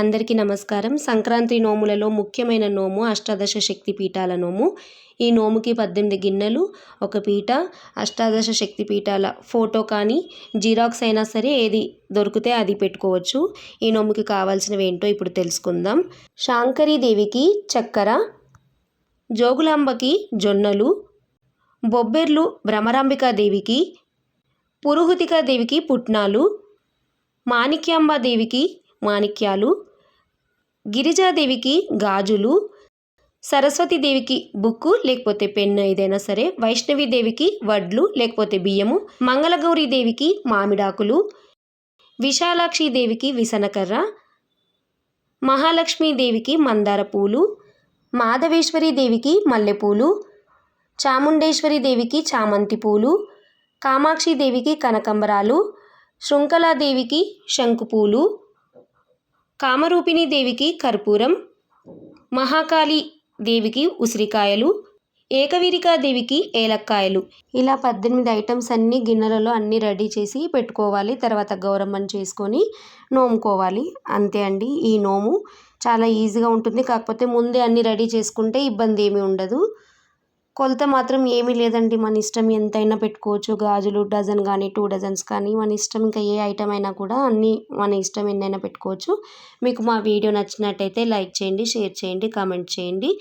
అందరికీ నమస్కారం. సంక్రాంతి నోములలో ముఖ్యమైన నోము అష్టాదశ శక్తి పీఠాల నోము. ఈ నోముకి పద్దెనిమిది గిన్నెలు ఒక పీట అష్టాదశ శక్తి పీఠాల ఫోటో కానీ జిరాక్స్ అయినా సరే ఏది దొరికితే అది పెట్టుకోవచ్చు. ఈ నోముకి కావాల్సినవి ఏంటో ఇప్పుడు తెలుసుకుందాం. శాంకరీదేవికి చక్కెర జోగులాంబకి జొన్నలు బొబ్బెర్లు భ్రమరాంబికాదేవికి పురుహుతికాదేవికి పుట్నాలు మాణిక్యాంబాదేవికి మాణిక్యాలు గిరిజాదేవికి గాజులు సరస్వతీదేవికి బుక్కు లేకపోతే పెన్ను ఏదైనా సరే వైష్ణవీదేవికి వడ్లు లేకపోతే బియ్యము మంగళగౌరీదేవికి మామిడాకులు విశాలాక్షిదేవికి విసనకర్ర మహాలక్ష్మీదేవికి మందార పూలు మాధవేశ్వరీదేవికి మల్లెపూలు చాముండేశ్వరీదేవికి చామంతి పూలు కామాక్షిదేవికి కనకంబరాలు శృంఖలాదేవికి శంకుపూలు కామరూపిణి దేవికి కర్పూరం మహాకాళి దేవికి ఉసిరికాయలు ఏకవీరికా దేవికి ఏలక్కాయలు. ఇలా పద్దెనిమిది ఐటమ్స్ అన్నీ గిన్నెలలో అన్నీ రెడీ చేసి పెట్టుకోవాలి. తర్వాత గౌరమ్మని చేసుకొని నోముకోవాలి. అంతే అండి ఈ నోము. చాలా ఈజీగా ఉంటుంది. కాకపోతే ముందే అన్నీ రెడీ చేసుకుంటే ఇబ్బంది ఏమీ ఉండదు. కొలత మాత్రం ఏమీ లేదండి. మన ఇష్టం ఎంతైనా పెట్టుకోవచ్చు. గాజులు డజన్ కానీ టూ డజన్స్ కానీ మన ఇష్టం ఇంకా ఏ ఐటమ్ అయినా కూడా అన్నీ మన ఇష్టం ఎన్నైనా పెట్టుకోవచ్చు. మీకు మా వీడియో నచ్చినట్టయితే లైక్ చేయండి షేర్ చేయండి కామెంట్ చేయండి.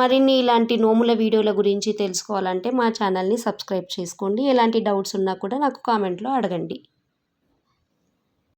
మరిన్ని ఇలాంటి నోముల వీడియోల గురించి తెలుసుకోవాలంటే మా ఛానల్ని సబ్స్క్రైబ్ చేసుకోండి. ఎలాంటి డౌట్స్ ఉన్నా కూడా నాకు కామెంట్లో అడగండి.